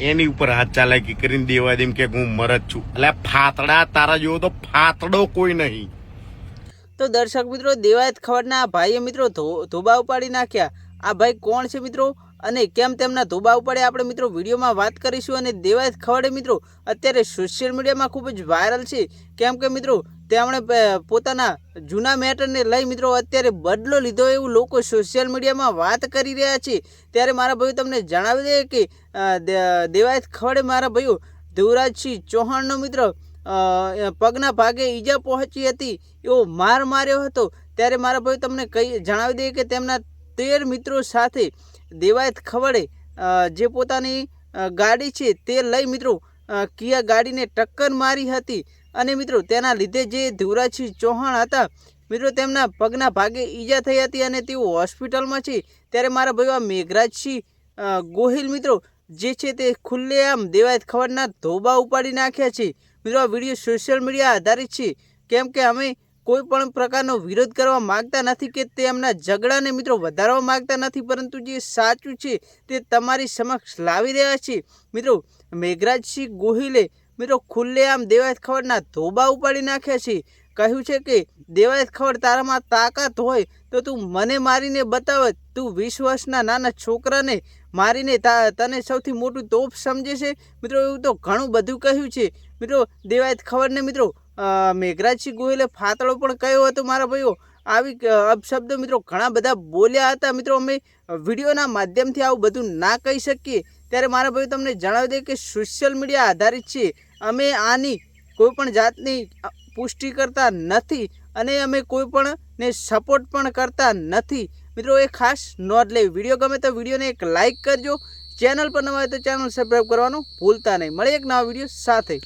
એની ઉપર હાથ ચાલાકી કરીને દેવા દેમ કે હું મરજ છું. એટલે ફાતડા, તારા જેવો તો ફાતડો કોઈ નહીં. તો દર્શક મિત્રો, દેવાયત ખવડના ભાઈએ મિત્રો ધોબા ઉપાડી નાખ્યા. આ ભાઈ કોણ છે મિત્રો? અને કેમ તેમના ધોબા ઉપાડે આપણે મિત્રો વિડીયોમાં વાત કરીશું અને દેવાયત ખવડે મિત્રો, અત્યારે સોશિયલ મીડિયામાં ખૂબ જ વાયરલ છે. કેમ કે મિત્રો, તેમણે પોતાના જૂના મેટરને લઈ મિત્રો અત્યારે બદલો લીધો એવું લોકો સોશિયલ મીડિયામાં વાત કરી રહ્યા છે. ત્યારે મારા ભાઈઓ તમને જણાવી દે કે દેવાયત ખવડે મારા ભાઈઓ, ધુવરાજસિંહ ચૌહાણનો મિત્ર પગના ભાગે ઈજા પહોંચી હતી, એવો માર માર્યો હતો. ત્યારે મારા ભાઈ તમને કહી જણાવી દઈએ કે તેમના તેર મિત્રો સાથે દેવાયત ખવડે જે પોતાની ગાડી છે તે લઈ મિત્રો કિયા ગાડીને ટક્કર મારી હતી. અને મિત્રો, તેના લીધે જે ધ્રુવરાજસિંહ ચૌહાણ હતા, મિત્રો, તેમના પગના ભાગે ઈજા થઈ હતી અને તેઓ હોસ્પિટલમાં છે. ત્યારે મારા ભાઈઓ આ મેઘરાજસિંહ ગોહિલ મિત્રો, જે છે તે ખુલ્લેઆમ દેવાયત ખવડના ધોબા ઉપાડી નાખ્યા છે. મિત્રો, આ વીડિયો સોશિયલ મીડિયા આધારિત છે. કેમ કે અમે કોઈ પણ પ્રકારનો વિરોધ કરવા માગતા નથી કે તેમના ઝઘડાને મિત્રો વધારવા માંગતા નથી, પરંતુ જે સાચું છે તે તમારી સમક્ષ લાવી રહ્યા છે. મિત્રો, મેઘરાજસિંહ ગોહિલે મિત્રો ખુલ્લેઆમ દેવાયત ખબરના ધોબા ઉપાડી નાખ્યા છે. કહ્યું છે કે દેવાયત ખબર તારામાં તાકાત હોય તો તું મને મારીને બતાવ, તું વીસ વર્ષના નાના છોકરાને મારીને તને સૌથી મોટું તોપ સમજે છે. મિત્રો, એવું તો ઘણું બધું કહ્યું છે. મિત્રો, દેવાયત ખબરને મિત્રો મેઘરાજસિંહ ગોહિલે ફાતળો પણ કહ્યો હતો મારા ભાઈઓ. આવી અપશબ્દો મિત્રો ઘણા બધા બોલ્યા હતા. મિત્રો, અમે વિડીયોના માધ્યમથી આવું બધું ના કહી શકીએ. ત્યારે મારા ભાઈઓ તમને જણાવી દે કે સોશિયલ મીડિયા આધારિત છે. અમે આની કોઈ પણ જાતની પુષ્ટિ કરતા નથી અને અમે કોઈ પણ ને સપોર્ટ પણ કરતા નથી. મિત્રો, એ ખાસ નોંધ લેવી. વીડિયો ગમે તો વિડીયોને એક લાઇક કરજો. ચેનલ પર નવા હોય તો ચેનલ સબસ્ક્રાઈબ કરવાનું ભૂલતા નહીં. મળે એક નવા વીડિયો સાથે.